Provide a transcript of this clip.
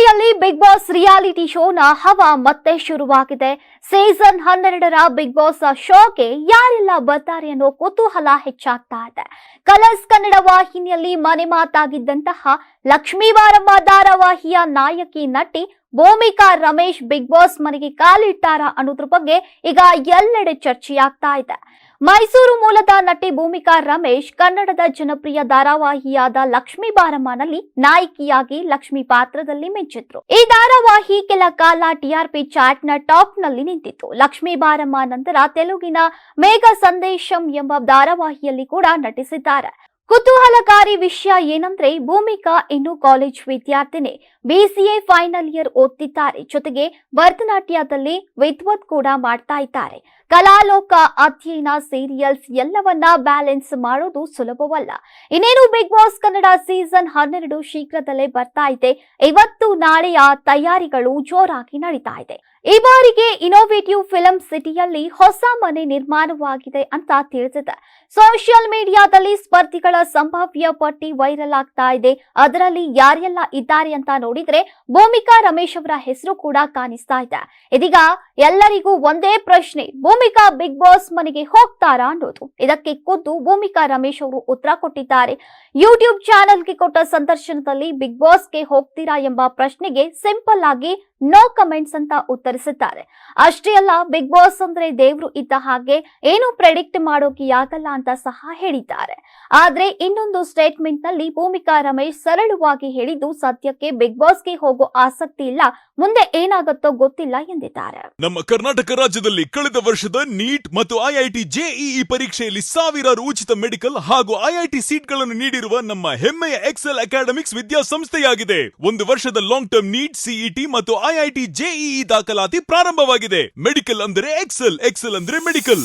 ಮಡಿಕೇರಿಯಲ್ಲಿ big boss reality ಶೋನ ಹವಾ ಮತ್ತೆ ಶುರುವಾಗಿದೆ. ಸೀಸನ್ ಹನ್ನೆರಡರ ಬಿಗ್ ಬಾಸ್ ಶೋಗೆ ಯಾರೆಲ್ಲ ಬರ್ತಾರೆ ಅನ್ನೋ ಕುತೂಹಲ ಹೆಚ್ಚಾಗ್ತಾ ಇದೆ. ಕಲರ್ಸ್ ಕನ್ನಡ ವಾಹಿನಿಯಲ್ಲಿ ಮನೆ ಮಾತಾಗಿದ್ದಂತಹ ಲಕ್ಷ್ಮೀವಾರಮ್ಮ ಧಾರಾವಾಹಿಯ ನಾಯಕಿ ನಟಿ ಭೂಮಿಕಾ ರಮೇಶ್ ಬಿಗ್ ಬಾಸ್ ಮನೆಗೆ ಕಾಲಿಟ್ಟಾರ ಅನ್ನೋದ್ರ ಬಗ್ಗೆ ಈಗ ಎಲ್ಲೆಡೆ ಚರ್ಚೆಯಾಗ್ತಾ ಇದೆ. ಮೈಸೂರು ಮೂಲದ ನಟಿ ಭೂಮಿಕಾ ರಮೇಶ್ ಕನ್ನಡದ ಜನಪ್ರಿಯ ಧಾರಾವಾಹಿಯಾದ ಲಕ್ಷ್ಮಿ ಬಾರಮ್ಮನಲ್ಲಿ ನಾಯಕಿಯಾಗಿ ಲಕ್ಷ್ಮಿ ಪಾತ್ರದಲ್ಲಿ ಮೆಚ್ಚಿದ್ರು. ಈ ಧಾರಾವಾಹಿ ಕೆಲ ಕಾಲ ಟಿಆರ್ಪಿ ಚಾಟ್ನ ಟಾಪ್ನಲ್ಲಿ ನಿಂತಿತ್ತು. ಲಕ್ಷ್ಮಿ ಬಾರಮ್ಮ ನಂತರ ತೆಲುಗಿನ ಮೇಘ ಸಂದೇಶಂ ಎಂಬ ಧಾರಾವಾಹಿಯಲ್ಲಿ ಕೂಡ ನಟಿಸಿದ್ದಾರೆ. ಕುತೂಹಲಕಾರಿ ವಿಷಯ ಏನಂದ್ರೆ ಭೂಮಿಕಾ ಇನ್ನು ಕಾಲೇಜ್ ವಿದ್ಯಾರ್ಥಿನಿ ಬಿಸಿಎ ಫೈನಲ್ ಇಯರ್ ಓದ್ತಿದ್ದಾರೆ. ಜೊತೆಗೆ ಭರತನಾಟ್ಯದಲ್ಲಿ ವಿದ್ವತ್ ಕೂಡ ಮಾಡ್ತಾ ಇದ್ದಾರೆ. ಕಲಾಲೋಕ ಅಧ್ಯಯನ ಸೀರಿಯಲ್ಸ್ ಎಲ್ಲವನ್ನ ಬ್ಯಾಲೆನ್ಸ್ ಮಾಡೋದು ಸುಲಭವಲ್ಲ. ಇನ್ನೇನು ಬಿಗ್ ಬಾಸ್ ಕನ್ನಡ ಸೀಸನ್ ಹನ್ನೆರಡು ಶೀಘ್ರದಲ್ಲೇ ಬರ್ತಾ ಇದೆ. ಇವತ್ತು ನಾಳೆಯ ತಯಾರಿಗಳು ಜೋರಾಗಿ ನಡೀತಾ ಇದೆ. ಈ ಬಾರಿಗೆ ಇನೋವೇಟಿವ್ ಫಿಲಂ ಸಿಟಿಯಲ್ಲಿ ಹೊಸ ಮನೆ ನಿರ್ಮಾಣವಾಗಿದೆ ಅಂತ ತಿಳಿಸಿದೆ ಸೋಷಿಯಲ್ ಮೀಡಿಯಾದಲ್ಲಿ ಸ್ಪರ್ಧಿಗಳ ಸಂಭಾವ್ಯ ಪಟ್ಟಿ ವೈರಲ್ ಆಗ್ತಾ ಇದೆ. ಅದರಲ್ಲಿ ಯಾರೆಲ್ಲ ಇದ್ದಾರೆ ಅಂತ ನೋಡಿದ್ರೆ ಭೂಮಿಕಾ ರಮೇಶ್ ಅವರ ಹೆಸರು ಕೂಡ ಕಾಣಿಸ್ತಾ ಇದೆ. ಇದೀಗ ಎಲ್ಲರಿಗೂ ಒಂದೇ ಪ್ರಶ್ನೆ, ಭೂಮಿಕಾ ಬಿಗ್ ಬಾಸ್ ಮನೆಗೆ ಹೋಗ್ತಾರಾ ಅನ್ನೋದು. ಇದಕ್ಕೆ ಖುದ್ದು ಭೂಮಿಕಾ ರಮೇಶ್ ಅವರು ಉತ್ತರ ಕೊಟ್ಟಿದ್ದಾರೆ. ಯೂಟ್ಯೂಬ್ ಚಾನೆಲ್ಗೆ ಕೊಟ್ಟ ಸಂದರ್ಶನದಲ್ಲಿ ಬಿಗ್ ಬಾಸ್ಗೆ ಹೋಗ್ತೀರಾ ಎಂಬ ಪ್ರಶ್ನೆಗೆ ಸಿಂಪಲ್ ಆಗಿ ನೋ ಕಮೆಂಟ್ಸ್ ಅಂತ ಉತ್ತರಿಸಿದ್ದಾರೆ. ಅಷ್ಟೇ ಅಲ್ಲ, ಬಿಗ್ ಬಾಸ್ ಅಂದ್ರೆ ದೇವ್ರು ಇದ್ದ ಹಾಗೆ ಏನು ಪ್ರೆಡಿಕ್ಟ್ ಮಾಡೋಕೆ ಆಗಲ್ಲ ಅಂತ ಸಹ ಹೇಳಿದ್ದಾರೆ. ಆದ್ರೆ ಇನ್ನೊಂದು ಸ್ಟೇಟ್ಮೆಂಟ್ನಲ್ಲಿ ಭೂಮಿಕಾ ರಮೇಶ್ ಸರಳವಾಗಿ ಹೇಳಿದ್ದು, ಸದ್ಯಕ್ಕೆ ಬಿಗ್ ಬಾಸ್ಗೆ ಹೋಗೋ ಆಸಕ್ತಿ ಇಲ್ಲ. ಮುಂದೆ ಏನಾಗುತ್ತೋ ಗೊತ್ತಿಲ್ಲ ಎಂದಿದ್ದಾರೆ. ನಮ್ಮ ಕರ್ನಾಟಕ ರಾಜ್ಯದಲ್ಲಿ ಕಳೆದ ವರ್ಷದ ನೀಟ್ ಮತ್ತು ಐಐಟಿ ಜೆಇಇ ಪರೀಕ್ಷೆಯಲ್ಲಿ ಸಾವಿರಾರು ಉಚಿತ ಮೆಡಿಕಲ್ ಹಾಗೂ ಐಐಟಿ ಸೀಟ್ಗಳನ್ನು ನೀಡಿರುವ ನಮ್ಮ ಹೆಮ್ಮೆಯ ಎಕ್ಸೆಲ್ ಅಕಾಡೆಮಿಕ್ಸ್ ವಿದ್ಯಾಸಂಸ್ಥೆಯಾಗಿದೆ. ಒಂದು ವರ್ಷದ ಲಾಂಗ್ ಟರ್ಮ್ ನೀಟ್, ಸಿಇಟಿ ಮತ್ತು ಐಐಟಿ ಜೆಇಇ ದಾಖಲಾತಿ ಪ್ರಾರಂಭವಾಗಿದೆ. ಮೆಡಿಕಲ್ ಅಂದರೆ ಎಕ್ಸೆಲ್ ಎಕ್ಸೆಲ್ ಅಂದ್ರೆ ಮೆಡಿಕಲ್.